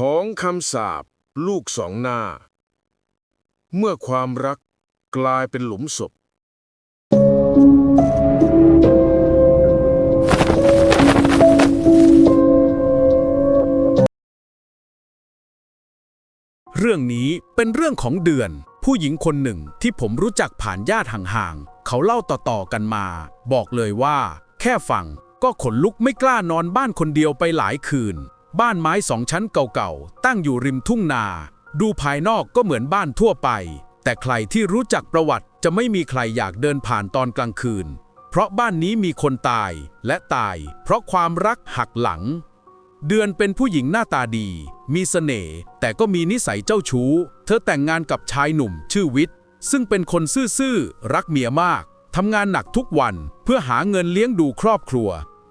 ของคำสาปลูกสองหน้า เมื่อความรักกลายเป็นหลุมศพ เรื่องนี้เป็นเรื่องของเดือน ผู้หญิงคนหนึ่งที่ผมรู้จักผ่านญาติห่างๆ เขาเล่าต่อๆกันมา บอกเลยว่า แค่ฟังก็ขนลุกไม่กล้านอนบ้านคนเดียวไปหลายคืน บ้านไม้สองชั้นเก่าๆ ตั้งอยู่ริมทุ่งนา ดูภายนอกก็เหมือนบ้านทั่วไป แต่ใครที่รู้จักประวัติจะไม่มีใครอยากเดินผ่านตอนกลางคืน เพราะบ้านนี้มีคนตายและตาย เพราะความรักหักหลัง เดือนเป็นผู้หญิงหน้าตาดี มีเสน่ห์แต่ก็มีนิสัยเจ้าชู้ เธอแต่งงานกับชายหนุ่มชื่อวิทย์ ซึ่งเป็นคนซื่อๆรักเมียมากทำงานหนักทุกวันเพื่อหาเงินเลี้ยงดูครอบครัว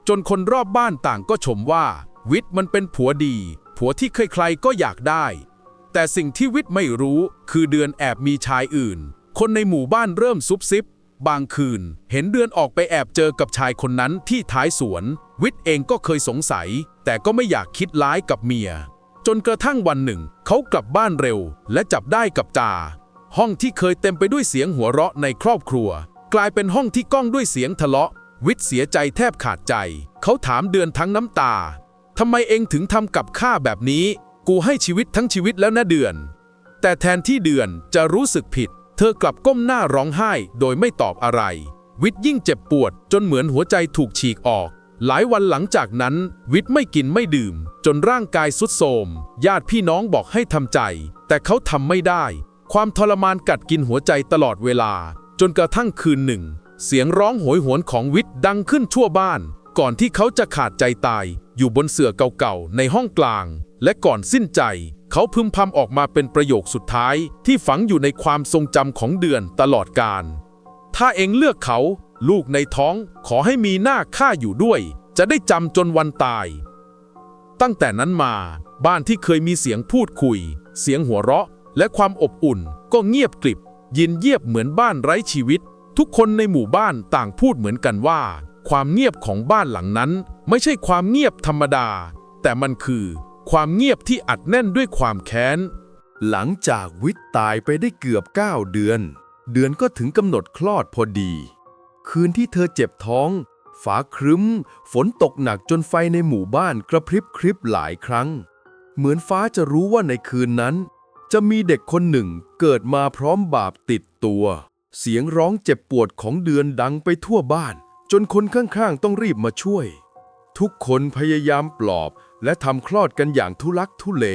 จนคนรอบบ้านต่างก็ชมว่า วิทย์มันเป็นผัวดี ผัวที่ใครๆก็อยากได้ แต่สิ่งที่วิทย์ไม่รู้คือเดือนแอบมีชายอื่น คนในหมู่บ้านเริ่มซุบซิบบางคืน เห็นเดือนออกไปแอบเจอกับชายคนนั้นที่ท้ายสวน วิทย์เองก็เคยสงสัย แต่ก็ไม่อยากคิดร้ายกับเมีย จนกระทั่งวันหนึ่ง เขากลับบ้านเร็ว และจับได้กับจา ห้องที่เคยเต็มไปด้วยเสียงหัวเราะในครอบครัว กลายเป็นห้องที่ก้องด้วยเสียงทะเลาะ วิทย์เสียใจแทบขาดใจ เขาถามเดือนทั้งน้ำตา ทำไมเองถึงทำกับข้าแบบนี้ กูให้ชีวิตทั้งชีวิตแล้วนะเดือน แต่แทนที่เดือนจะรู้สึกผิด เธอกลับก้มหน้าร้องไห้โดยไม่ตอบอะไร วิทย์ยิ่งเจ็บปวดจนเหมือนหัวใจถูกฉีกออก หลายวันหลังจากนั้น วิทย์ไม่กินไม่ดื่ม จนร่างกายสุดโทมญาติพี่น้องบอกให้ทำใจ แต่เขาทำไม่ได้ ความทรมานกัดกินหัวใจตลอดเวลา จนกระทั่งคืนหนึ่ง เสียงร้องโหยหวนของวิทย์ดังขึ้นทั่วบ้าน ก่อนที่เขาจะขาดใจตายอยู่บนเสื่อเก่าๆในห้องกลาง และก่อนสิ้นใจ เขาพึมพำออกมาเป็นประโยคสุดท้ายที่ฝังอยู่ในความทรงจำของเดือนตลอดกาลถ้าเองเลือกเขา ลูกในท้องขอให้มีหน้าข้าอยู่ด้วย จะได้จำจนวันตาย ตั้งแต่นั้นมาบ้านที่เคยมีเสียงพูดคุย เสียงหัวเราะ และความอบอุ่นก็เงียบกริบ ยินเยียบเหมือนบ้านไร้ชีวิต ทุกคนในหมู่บ้านต่างพูดเหมือนกันว่า ความเงียบของบ้านหลังนั้น ไม่ใช่ความเงียบธรรมดา แต่มันคือ ความเงียบที่อัดแน่นด้วยความแค้น หลังจากวิทย์ตายไปได้เกือบ 9 เดือน เดือนก็ถึงกำหนดคลอดพอดี คืนที่เธอเจ็บท้องฟ้าครึ้ม ฝนตกหนักจนไฟในหมู่บ้านกระพริบคริบหลายครั้ง เหมือนฟ้าจะรู้ว่าในคืนนั้น จะมีเด็กคนหนึ่งเกิดมาพร้อมบาปติดตัว เสียงร้องเจ็บปวดของเดือนดังไปทั่วบ้าน จนคนข้างๆต้องรีบมาช่วย ทุกคนพยายามปลอบ และทำคลอดกันอย่างทุลักทุเล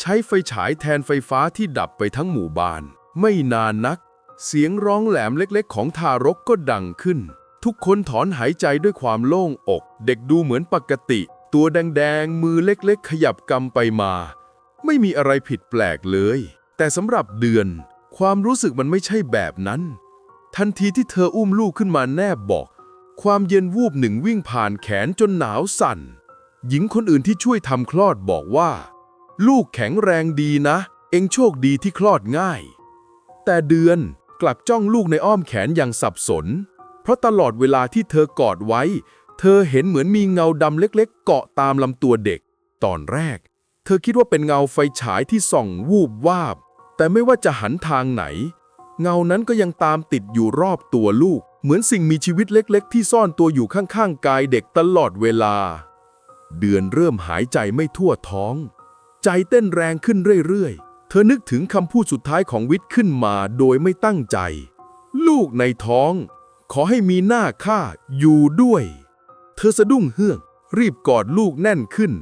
ใช้ไฟฉายแทนไฟฟ้าที่ดับไปทั้งหมู่บ้าน ไม่นานนัก เสียงร้องแหลมเล็กๆ ของทารกก็ดังขึ้น ทุกคนถอนหายใจด้วยความโล่งอก เด็กดูเหมือนปกติ ตัวแดงๆ มือเล็กๆ ขยับกำไปมา ไม่มีอะไรผิดแปลกเลย แต่สำหรับเดือน ความรู้สึกมันไม่ใช่แบบนั้น ทันทีที่เธออุ้มลูกขึ้นมาแนบบอก ความเย็นวูบหนึ่งวิ่งผ่านแขนจนหนาวสั่น หญิงคนอื่นที่ช่วยทำคลอดบอกว่า ลูกแข็งแรงดีนะ เองโชคดีที่คลอดง่าย แต่เดือนกลับจ้องลูกในอ้อมแขนอย่างสับสน เพราะตลอดเวลาที่เธอกอดไว้ เธอเห็นเหมือนมีเงาดำเล็กๆ เกาะตามลำตัวเด็ก ตอนแรก เธอคิดว่าเป็นเงาไฟฉายที่ส่องวูบวาบ แต่ไม่ว่าจะหันทางไหน เงานั้นก็ยังตามติดอยู่รอบตัวลูก เหมือนสิ่งมีชีวิตเล็กๆ ที่ซ่อนตัวอยู่ข้างๆ กายเด็กตลอดเวลา เดือนเริ่มหายใจไม่ทั่วท้อง ใจเต้นแรงขึ้นเรื่อยๆ เธอนึกถึงคำพูดสุดท้ายของวิทย์ขึ้นมาโดยไม่ตั้งใจ ลูกในท้อง ขอให้มีหน้าข้าอยู่ด้วย เธอสะดุ้งเฮือก รีบกอดลูกแน่นขึ้น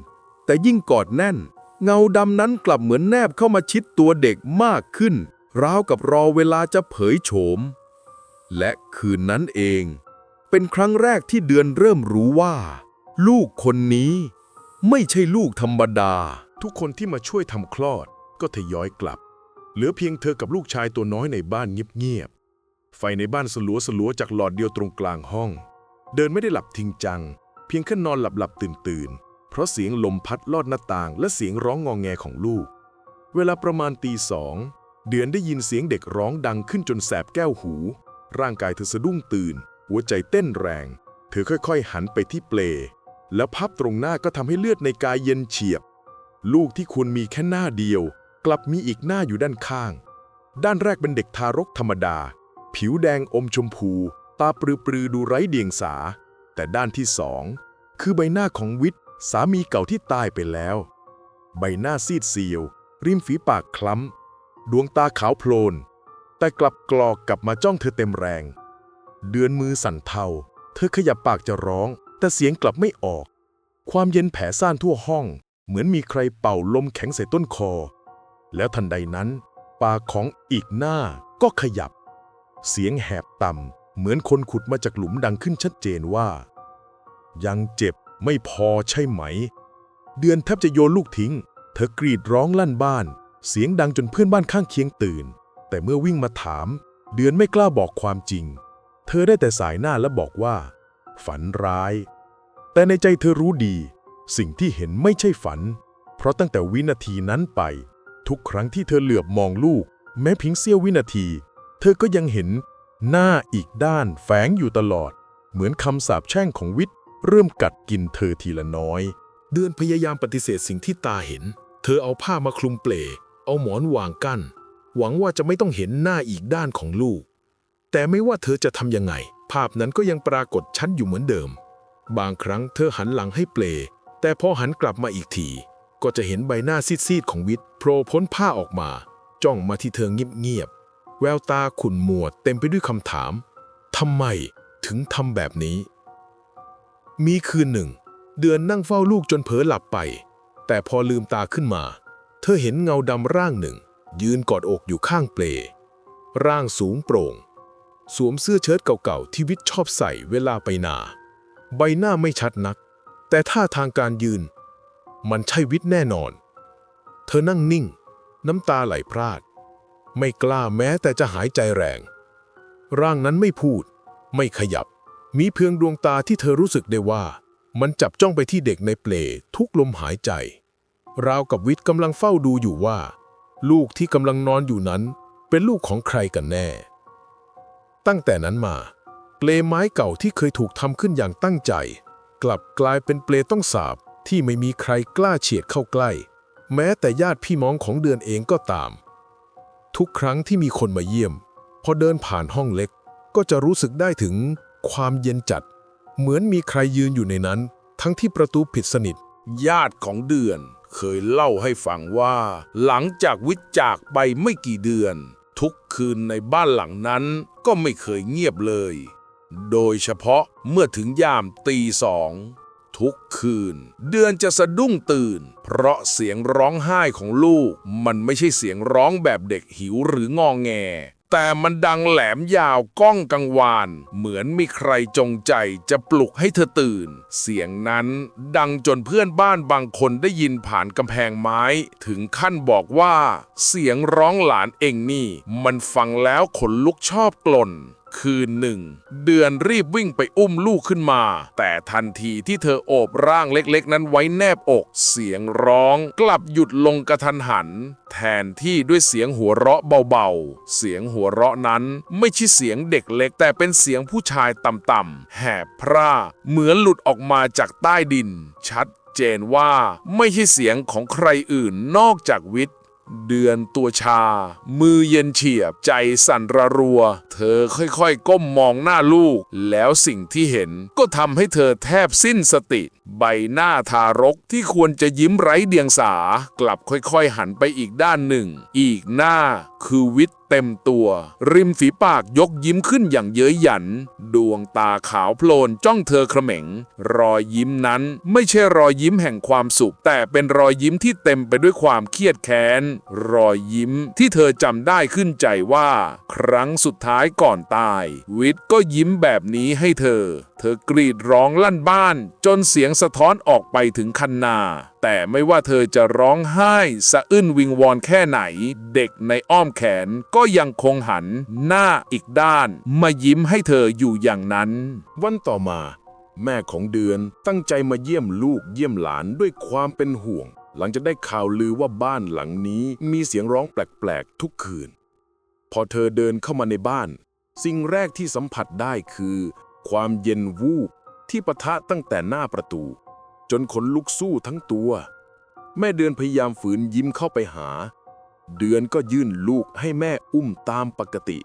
แต่ยิ่งกอดแน่น เงาดำนั้นกลับเหมือนแนบเข้ามาชิดตัวเด็กมากขึ้น ราวกับรอเวลาจะเผยโฉม และคืนนั้นเอง เป็นครั้งแรกที่เดือนเริ่มรู้ว่า ลูกคนนี้ ไม่ใช่ลูกธรรมดา ทุกคนที่มาช่วยทำคลอดก็ทยอยกลับ เหลือเพียงเธอกับลูกชายตัวน้อยในบ้านเงียบๆไฟในบ้านสลัวสลัวๆจากหลอดเดียวตรงกลางห้อง เดินไม่ได้หลับทิ้งจัง เพียงแค่นอนหลับหลับตื่นตื่นๆเพราะเสียงลมพัดลอดหน้าต่าง และเสียงร้องงองแงของลูก เวลาประมาณตีสองเดือนได้ยินเสียงเด็กร้องดังขึ้นจนแสบแก้วหู ร่างกายเธอสะดุ้งตื่น หัวใจเต้นแรง เธอค่อยๆ หันไปที่เปล แล้วภาพตรงหน้าก็ทำให้เลือดในกายเย็นเฉียบ ลูกที่ควรมีแค่หน้าเดียว กลับมีอีกหน้าอยู่ด้านข้าง ด้านแรกเป็นเด็กทารกธรรมดา ผิวแดงอมชมพู ตาปรือๆดูไร้เดียงสา แต่ด้านที่สองคือใบหน้าของวิทย์สามีเก่าที่ตายไปแล้ว ใบหน้าซีดเซียว ริมฝีปากคล้ำ ดวงตาขาวโพลน แต่กลับกรอกกลับมาจ้องเธอเต็มแรง เดือนมือสั่นเทา เธอขยับปากจะร้อง แต่เสียงกลับไม่ออก ความเย็นแผ่ซ่านทั่วห้อง เหมือนมีใครเป่าลมแข็งใส่ต้นคอ แล้วทันใดนั้น ปากของอีกหน้าก็ขยับ เสียงแหบต่ำเหมือนคนขุดมาจากหลุมดังขึ้นชัดเจนว่า ยังเจ็บไม่พอใช่ไหม เดือนแทบจะโยนลูกทิ้ง เธอกรีดร้องลั่นบ้าน เสียงดังจนเพื่อนบ้านข้างเคียงตื่น แต่เมื่อวิ่งมาถาม เดือนไม่กล้าบอกความจริง เธอได้แต่สายหน้าและบอกว่า ฝันร้าย แต่ในใจเธอรู้ดี สิ่งที่เห็นไม่ใช่ฝัน เพราะตั้งแต่วินาทีนั้นไป ทุกครั้งที่เธอเหลือบมองลูก แม้เพียงเสี้ยววินาที เธอก็ยังเห็น หน้าอีกด้านแฝงอยู่ตลอด เหมือนคำสาปแช่งของวิทย์เริ่มกัดกินเธอทีละน้อย เดือนพยายามปฏิเสธสิ่งที่ตาเห็น เธอเอาผ้ามาคลุมเปลเอาหมอนวางกั้น หวังว่าจะไม่ต้องเห็นหน้าอีกด้านของลูก แต่ไม่ว่าเธอจะทำยังไง ภาพนั้นก็ยังปรากฏชัดอยู่เหมือนเดิม บางครั้งเธอหันหลังให้เปล แต่พอหันกลับมาอีกที ก็จะเห็นใบหน้าซีดๆของวิทย์โผล่พ้นผ้าออกมา จ้องมาที่เธอเงียบๆ แววตาขุ่นมัวเต็มไปด้วยคำถาม ทำไมถึงทำแบบนี้ มีคืนหนึ่ง เดือนนั่งเฝ้าลูกจนเผลอหลับไป แต่พอลืมตาขึ้นมา เธอเห็นเงาดำร่างหนึ่ง ยืนกอดอกอยู่ข้างเปล ร่างสูงโปร่ง สวมเสื้อเชิ้ตเก่าๆที่วิทย์ชอบใส่เวลาไปนา ใบหน้าไม่ชัดนัก แต่ท่าทางการยืน มันใช่วิทย์แน่นอน เธอนั่งนิ่ง น้ำตาไหลพรากไม่กล้าแม้แต่จะหายใจแรง ร่างนั้นไม่พูด ไม่ขยับ มีเพียงดวงตาที่เธอรู้สึกได้ว่า มันจับจ้องไปที่เด็กในเปลทุกลมหายใจ ราวกับวิทย์กำลังเฝ้าดูอยู่ว่า ลูกที่กำลังนอนอยู่นั้น เป็นลูกของใครกันแน่ ตั้งแต่นั้นมา เปลไม้เก่าที่เคยถูกทำขึ้นอย่างตั้งใจ กลับกลายเป็นเปลต้องสาบที่ไม่มีใครกล้าเฉียดเข้าใกล้ แม้แต่ญาติพี่น้องของเดือนเองก็ตาม ทุกครั้งที่มีคนมาเยี่ยม พอเดินผ่านห้องเล็กก็จะรู้สึกได้ถึงความเย็นจัด เหมือนมีใครยืนอยู่ในนั้น ทั้งที่ประตูผิดสนิท ญาติของเดือน เคยเล่าให้ฟังว่า หลังจากวิจากไปไม่กี่เดือน ทุกคืนในบ้านหลังนั้นก็ไม่เคยเงียบเลย โดยเฉพาะเมื่อถึงยามตีสอง ทุกคืน เดือนจะสะดุ้งตื่น เพราะเสียงร้องไห้ของลูกมันไม่ใช่เสียงร้องแบบเด็กหิวหรืององแง แต่มันดังแหลมยาวก้องกังวาน เหมือนมีใครจงใจจะปลุกให้เธอตื่น เสียงนั้นดังจนเพื่อนบ้านบางคนได้ยินผ่านกำแพงไม้ ถึงขั้นบอกว่า เสียงร้องหลานเองนี่ มันฟังแล้วขนลุกชอบกลน คืนหนึ่ง เดือนรีบวิ่งไปอุ้มลูกขึ้นมา แต่ทันทีที่เธอโอบร่างเล็กๆ นั้นไว้แนบอกเสียงร้องกลับหยุดลงกระทันหัน แทนที่ด้วยเสียงหัวเราะเบาๆ เสียงหัวเราะนั้นไม่ใช่เสียงเด็กเล็ก แต่เป็นเสียงผู้ชายต่ำๆแหบพร่า เหมือนหลุดออกมาจากใต้ดิน ชัดเจนว่าไม่ใช่เสียงของใครอื่นนอกจากวิทย์ เดือนตัวชา มือเย็นเฉียบ ใจสั่นระรัว เธอค่อยๆ ก้มมองหน้าลูก แล้วสิ่งที่เห็นก็ทำให้เธอแทบสิ้นสติ ใบหน้าทารกที่ควรจะยิ้มไร้เดียงสา กลับค่อยๆ หันไปอีกด้านหนึ่ง อีกหน้าคือวิทย์ เต็มตัว ริมฝีปากยกยิ้มขึ้นอย่างเย้ยหยัน ดวงตาขาวโพลนจ้องเธอเขม็ง รอยยิ้มนั้นไม่ใช่รอยยิ้มแห่งความสุข แต่เป็นรอยยิ้มที่เต็มไปด้วยความเครียดแค้น รอยยิ้มที่เธอจำได้ขึ้นใจว่า ครั้งสุดท้ายก่อนตาย วิทย์ก็ยิ้มแบบนี้ให้เธอ เธอกรีดร้องลั่นบ้าน จนเสียงสะท้อนออกไปถึงคันนา แต่ไม่ว่าเธอจะร้องไห้สะอื้นวิงวอนแค่ไหน เด็กในอ้อมแขนก็ยังคงหันหน้าอีกด้าน มายิ้มให้เธออยู่อย่างนั้น วันต่อมา แม่ของเดือนตั้งใจมาเยี่ยมลูกเยี่ยมหลานด้วยความเป็นห่วง หลังจากได้ข่าวลือว่าบ้านหลังนี้มีเสียงร้องแปลกๆทุกคืน พอเธอเดินเข้ามาในบ้าน สิ่งแรกที่สัมผัสได้คือ ความเย็นวูบที่ปะทะตั้งแต่หน้าประตู จนขนลุกสู้ทั้งตัว แม่เดือนพยายามฝืนยิ้มเข้าไปหา เดือนก็ยื่นลูกให้แม่อุ้มตามปกติ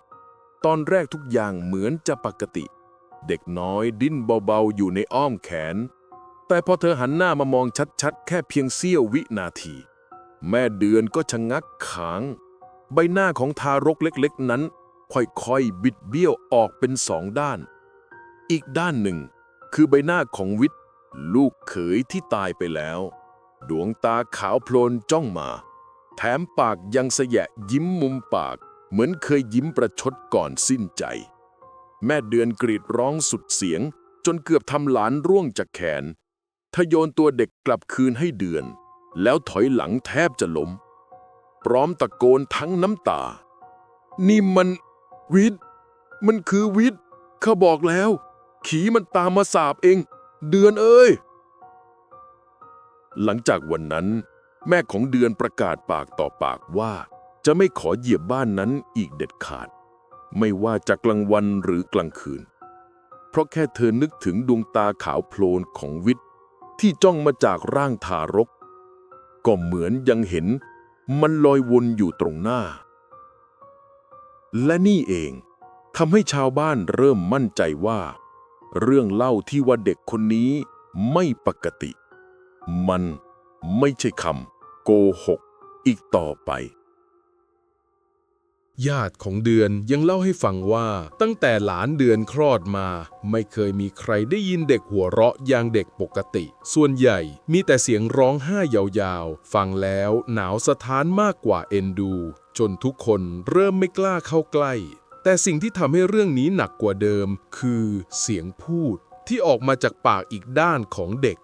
ตอนแรกทุกอย่างเหมือนจะปกติ เด็กน้อยดิ้นเบาๆอยู่ในอ้อมแขน แต่พอเธอหันหน้ามามองชัดๆ แค่เพียงเสี้ยววินาที แม่เดือนก็ชะงักขาง ใบหน้าของทารกเล็กๆนั้น ค่อยๆ บิดเบี้ยวออกเป็นสองด้าน อีกด้านหนึ่งคือใบหน้าของวิทย์ ลูกเขยที่ตายไปแล้ว ดวงตาขาวโพลนจ้องมา แถมปากยังสยะยิ้มมุมปาก เหมือนเคยยิ้มประชดก่อนสิ้นใจ แม่เดือนกรีดร้องสุดเสียง จนเกือบทำหลานร่วงจากแขนทโยนตัวเด็กกลับคืนให้เดือน แล้วถอยหลังแทบจะล้ม พร้อมตะโกนทั้งน้ำตา นี่มันวิทย์มันคือวิทย์ข้าบอกแล้ว ขีมันตามมาสาบเอง เดือนเอ้ย หลังจากวันนั้น แม่ของเดือนประกาศปากต่อปากว่า จะไม่ขอเหยียบบ้านนั้นอีกเด็ดขาด ไม่ว่าจะกลางวันหรือกลางคืน เพราะแค่เธอนึกถึงดวงตาขาวโพลนของวิทย์ที่จ้องมาจากร่างทารก ก็เหมือนยังเห็นมันลอยวนอยู่ตรงหน้า และนี่เองทำให้ชาวบ้านเริ่มมั่นใจว่า เรื่องเล่าที่ว่าเด็กคนนี้ไม่ปกติ มันไม่ใช่คำโกหกอีกต่อไป ญาติของเดือนยังเล่าให้ฟังว่า ตั้งแต่หลานเดือนคลอดมา ไม่เคยมีใครได้ยินเด็กหัวเราะอย่างเด็กปกติ ส่วนใหญ่มีแต่เสียงร้องไห้ยาวๆ ฟังแล้วหนาวสะท้านมากกว่าเอ็นดู จนทุกคนเริ่มไม่กล้าเข้าใกล้ แต่สิ่งที่ทำให้เรื่องนี้หนักกว่าเดิม คือเสียงพูดที่ออกมาจากปากอีกด้านของเด็ก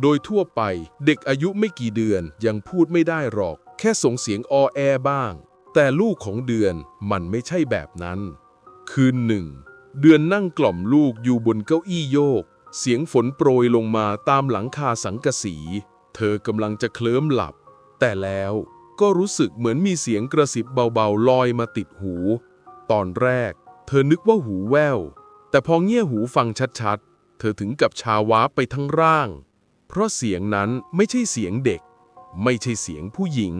โดยทั่วไปเด็กอายุไม่กี่เดือนยังพูดไม่ได้หรอก แค่ส่งเสียงออแอบ้าง แต่ลูกของเดือนมันไม่ใช่แบบนั้น คืนหนึ่ง เดือนนั่งกล่อมลูกอยู่บนเก้าอี้โยก เสียงฝนโปรยลงมาตามหลังคาสังกะสี เธอกำลังจะเคลิ้มหลับ แต่แล้วก็รู้สึกเหมือนมีเสียงกระซิบเบาๆลอยมาติดหู ตอนแรก เธอนึกว่าหูแว่ว แต่พอเงี่ยหูฟังชัดๆ เธอถึงกับชาวาไปทั้งร่าง เพราะเสียงนั้นไม่ใช่เสียงเด็ก ไม่ใช่เสียงผู้หญิง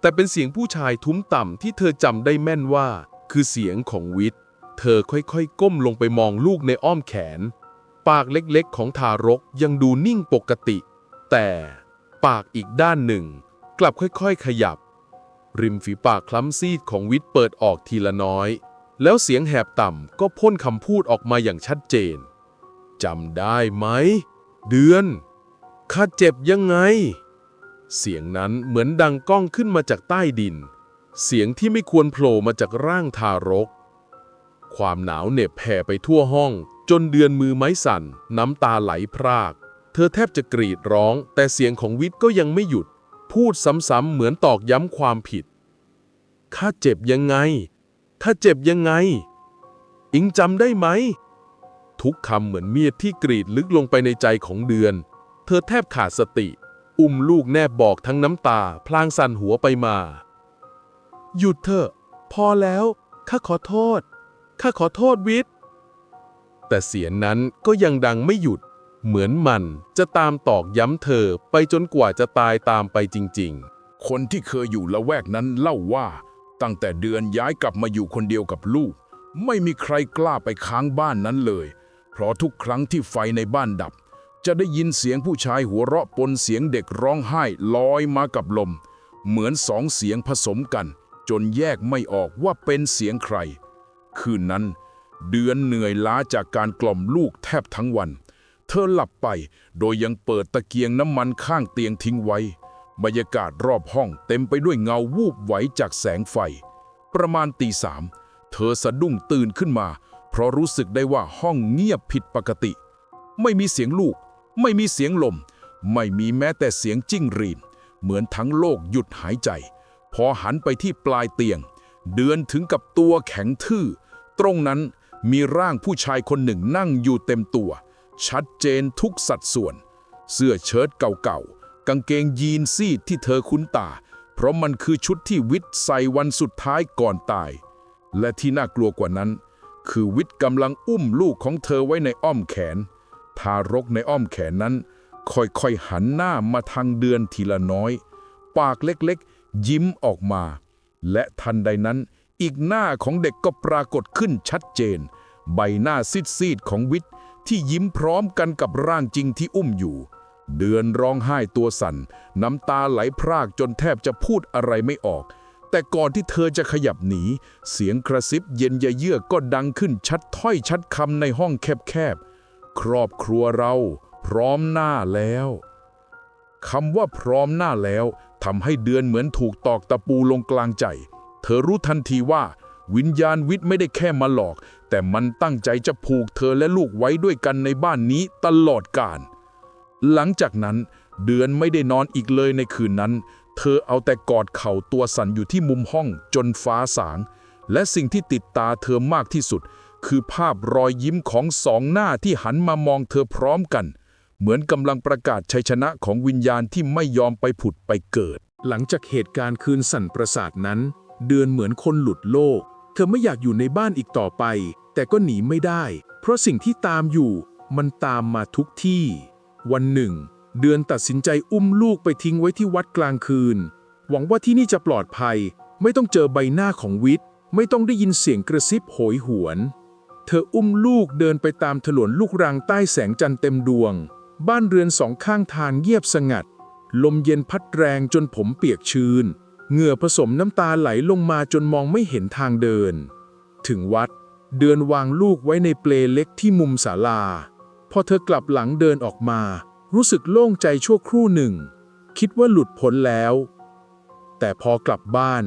แต่เป็นเสียงผู้ชายทุ้มต่ำที่เธอจำได้แม่นว่า คือเสียงของวิทย์ เธอค่อยๆ ก้มลงไปมองลูกในอ้อมแขน ปากเล็กๆ ของทารกยังดูนิ่งปกติ แต่ปากอีกด้านหนึ่ง กลับค่อยๆ ขยับ ริมฝีปากคล้ำซีดของวิทย์เปิดออกทีละน้อย แล้วเสียงแหบต่ำก็พ่นคำพูดออกมาอย่างชัดเจนจำได้ไหม เดือนข้าเจ็บยังไง เสียงนั้นเหมือนดังก้องขึ้นมาจากใต้ดิน เสียงที่ไม่ควรโผล่มาจากร่างทารก ความหนาวเหน็บแผ่ไปทั่วห้อง จนเดือนมือไม้สั่น น้ำตาไหลพราก เธอแทบจะกรีดร้อง แต่เสียงของวิทย์ก็ยังไม่หยุด พูดซ้ำๆเหมือนตอกย้ำความผิดข้าเจ็บยังไง ข้าเจ็บยังไง อิงจำได้ไหม ทุกคำเหมือนเมียดที่กรีดลึกลงไปในใจของเดือน เธอแทบขาดสติ อุ้มลูกแนบบอกทั้งน้ำตา พลางสั่นหัวไปมา หยุดเถอะ พอแล้ว ข้าขอโทษ ข้าขอโทษวิทย์แต่เสียงนั้นก็ยังดังไม่หยุด เหมือนมันจะตามตอกย้ำเธอไปจนกว่าจะตายตามไปจริง ๆ คนที่เคยอยู่ละแวกนั้นเล่าว่า ตั้งแต่เดือนย้ายกลับมาอยู่คนเดียวกับลูก ไม่มีใครกล้าไปค้างบ้านนั้นเลย เพราะทุกครั้งที่ไฟในบ้านดับ จะได้ยินเสียงผู้ชายหัวเราะปนเสียงเด็กร้องไห้ลอยมากับลม เหมือนสองเสียงผสมกัน จนแยกไม่ออกว่าเป็นเสียงใคร คืนนั้น เดือนเหนื่อยล้าจากการกล่อมลูกแทบทั้งวัน เธอหลับไปโดยยังเปิดตะเกียงน้ำมันข้างเตียงทิ้งไว้ บรรยากาศรอบห้องเต็มไปด้วยเงาวูบไหวจากแสงไฟ ประมาณตีสาม เธอสะดุ้งตื่นขึ้นมา เพราะรู้สึกได้ว่าห้องเงียบผิดปกติ ไม่มีเสียงลูก ไม่มีเสียงลม ไม่มีแม้แต่เสียงจิ้งหรีดเหมือนทั้งโลกหยุดหายใจ พอหันไปที่ปลายเตียง เดือนถึงกับตัวแข็งทื่อ ตรงนั้นมีร่างผู้ชายคนหนึ่งนั่งอยู่เต็มตัว ชัดเจนทุกสัดส่วน เสื้อเชิ้ตเก่าๆ กางเกงยีนซีดที่เธอคุ้นตา เพราะมันคือชุดที่วิทย์ใส่วันสุดท้ายก่อนตาย และที่น่ากลัวกว่านั้น คือวิทย์กำลังอุ้มลูกของเธอไว้ในอ้อมแขน ทารกในอ้อมแขนนั้น ค่อยๆหันหน้ามาทางเดือนทีละน้อย ปากเล็กๆ ยิ้มออกมา และทันใดนั้น อีกหน้าของเด็กก็ปรากฏขึ้นชัดเจน ใบหน้าซีดๆของวิทย์ที่ยิ้มพร้อมกันกับร่างจริงที่อุ้มอยู่ เดือนร้องไห้ตัวสั่น น้ำตาไหลพรากจนแทบจะพูดอะไรไม่ออก แต่ก่อนที่เธอจะขยับหนี เสียงกระซิบเย็นยะเยือกก็ดังขึ้นชัดถ้อยชัดคำในห้องแคบๆ ครอบครัวเราพร้อมหน้าแล้วคำว่าพร้อมหน้าแล้วทำให้เดือนเหมือนถูกตอกตะปูลงกลางใจ เธอรู้ทันทีว่า วิญญาณวิทย์ไม่ได้แค่มาหลอก แต่มันตั้งใจจะผูกเธอและลูกไว้ด้วยกันในบ้านนี้ตลอดกาล หลังจากนั้นเดือนไม่ได้นอนอีกเลยในคืนนั้น เธอเอาแต่กอดเข่าตัวสั่นอยู่ที่มุมห้องจนฟ้าสาง และสิ่งที่ติดตาเธอมากที่สุด คือภาพรอยยิ้มของสองหน้าที่หันมามองเธอพร้อมกัน เหมือนกำลังประกาศชัยชนะของวิญญาณที่ไม่ยอมไปผุดไปเกิด หลังจากเหตุการณ์คืนสั่นประสาทนั้น เดือนเหมือนคนหลุดโลก เธอไม่อยากอยู่ในบ้านอีกต่อไป แต่ก็หนีไม่ได้ เพราะสิ่งที่ตามอยู่ มันตามมาทุกที่ วันหนึ่ง เดือนตัดสินใจอุ้มลูกไปทิ้งไว้ที่วัดกลางคืน หวังว่าที่นี่จะปลอดภัย ไม่ต้องเจอใบหน้าของวิทย์ ไม่ต้องได้ยินเสียงกระซิบโหยหวน เธออุ้มลูกเดินไปตามถนนลูกรังใต้แสงจันทร์เต็มดวง บ้านเรือนสองข้างทางเงียบสงัด ลมเย็นพัดแรงจนผมเปียกชื้น เหงื่อผสมน้ำตาไหลลงมาจนมองไม่เห็นทางเดิน ถึงวัด เดือนวางลูกไว้ในเปลเล็กที่มุมศาลา พอเธอกลับหลังเดินออกมา รู้สึกโล่งใจชั่วครู่หนึ่ง คิดว่าหลุดพ้นแล้ว แต่พอกลับบ้าน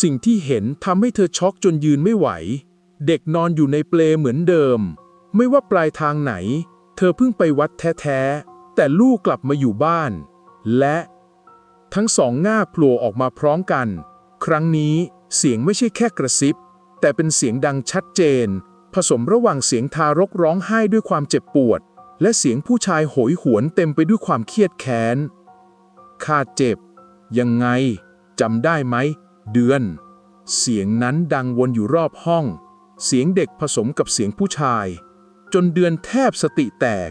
สิ่งที่เห็นทำให้เธอช็อกจนยืนไม่ไหว เด็กนอนอยู่ในเปลเหมือนเดิม ไม่ว่าปลายทางไหน เธอเพิ่งไปวัดแท้ๆ แต่ลูกกลับมาอยู่บ้าน และ ทั้งสองง่าโผล่ออกมาพร้อมกัน ครั้งนี้เสียงไม่ใช่แค่กระซิบ แต่เป็นเสียงดังชัดเจน ผสมระหว่างเสียงทารกร้องไห้ด้วยความเจ็บปวด และเสียงผู้ชายโหยหวนเต็มไปด้วยความเครียดแค้นข้าเจ็บ ยังไงจำได้ไหม เดือน เสียงนั้นดังวนอยู่รอบห้อง เสียงเด็กผสมกับเสียงผู้ชาย จนเดือนแทบสติแตก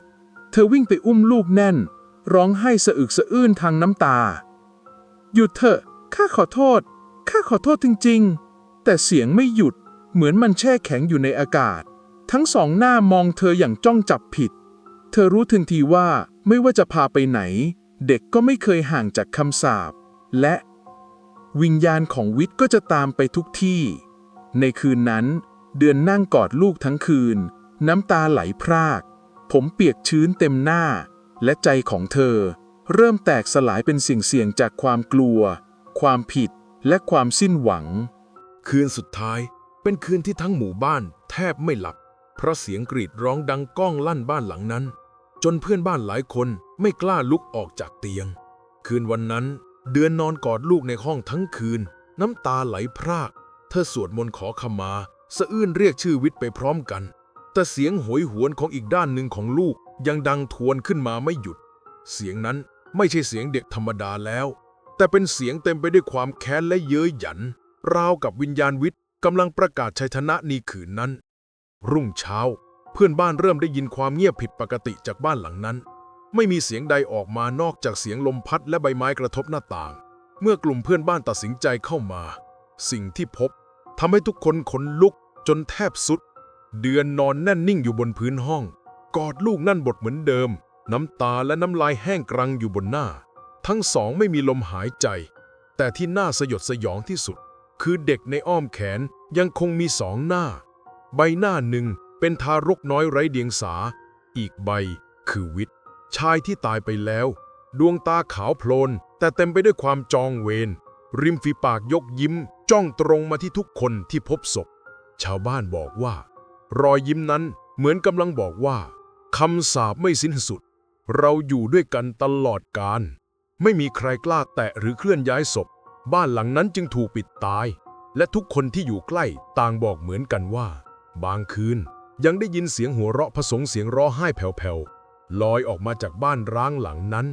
เธอวิ่งไปอุ้มลูกแน่น ร้องไห้สะอึกสะอื้นทางน้ำตา หยุดเถอะข้าขอโทษข้าขอโทษจริงๆ แต่เสียงไม่หยุด เหมือนมันแช่แข็งอยู่ในอากาศ ทั้งสองหน้ามองเธออย่างจ้องจับผิด เธอรู้ทันทีว่าไม่ว่าจะพาไปไหน เด็กก็ไม่เคยห่างจากคำสาปและ วิญญาณของวิทย์ก็จะตามไปทุกที่ ในคืนนั้น เดือนนั่งกอดลูกทั้งคืน น้ำตาไหลพราก ผมเปียกชื้นเต็มหน้า และใจของเธอ เริ่มแตกสลายเป็นเสี่ยงๆจากความกลัว ความผิดและความสิ้นหวัง คืนสุดท้าย เป็นคืนที่ทั้งหมู่บ้านแทบไม่หลับ เพราะเสียงกรีดร้องดังก้องลั่นบ้านหลังนั้น จนเพื่อนบ้านหลายคนไม่กล้าลุกออกจากเตียง คืนวันนั้น เดือนนอนกอดลูกในห้องทั้งคืน น้ำตาไหลพราก เธอสวดมนต์ขอขมา สะอื้นเรียกชื่อวิทย์ไปพร้อมกัน แต่เสียงโหยหวนของอีกด้านหนึ่งของลูกยังดังทวนขึ้นมาไม่หยุด เสียงนั้นไม่ใช่เสียงเด็กธรรมดาแล้ว แต่เป็นเสียงเต็มไปด้วยความแค้นและเย้ยหยัน ราวกับวิญญาณวิทย์ กำลังประกาศชัยชนะในคืนนั้น รุ่งเช้า เพื่อนบ้านเริ่มได้ยินความเงียบผิดปกติจากบ้านหลังนั้น ไม่มีเสียงใดออกมานอกจากเสียงลมพัดและใบไม้กระทบหน้าต่าง เมื่อกลุ่มเพื่อนบ้านตัดสินใจเข้ามา สิ่งที่พบทำให้ทุกคนขนลุกจนแทบสุด เดือนนอนแน่นนิ่งอยู่บนพื้นห้อง กอดลูกนั่นบทเหมือนเดิม น้ำตาและน้ำลายแห้งกรังอยู่บนหน้า ทั้งสองไม่มีลมหายใจ แต่ที่น่าสยดสยองที่สุด คือเด็กในอ้อมแขนยังคงมีสองหน้า ใบหน้าหนึ่งเป็นทารกน้อยไร้เดียงสา อีกใบคือวิทย์ชายที่ตายไปแล้ว ดวงตาขาวโพลน แต่เต็มไปด้วยความจองเวรริมฝีปากยกยิ้ม จ้องตรงมาที่ทุกคนที่พบศพ ชาวบ้านบอกว่า รอยยิ้มนั้นเหมือนกำลังบอกว่าคำสาปไม่สิ้นสุด เราอยู่ด้วยกันตลอดกาลไม่มีใครกล้าแตะหรือเคลื่อนย้ายศพ บ้านหลังนั้นจึงถูกปิดตาย และทุกคนที่อยู่ใกล้ต่างบอกเหมือนกันว่า บางคืนยังได้ยินเสียงหัวเราะผสมเสียงร้องไห้แผ่วๆลอยออกมาจากบ้านร้างหลังนั้น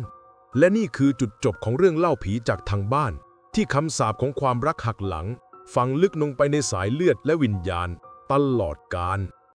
และนี่คือจุดจบของเรื่องเล่าผีจากทางบ้าน ที่คำสาปของความรักหักหลัง ฝังลึกลงไปในสายเลือดและวิญญาณ ตลอดกาล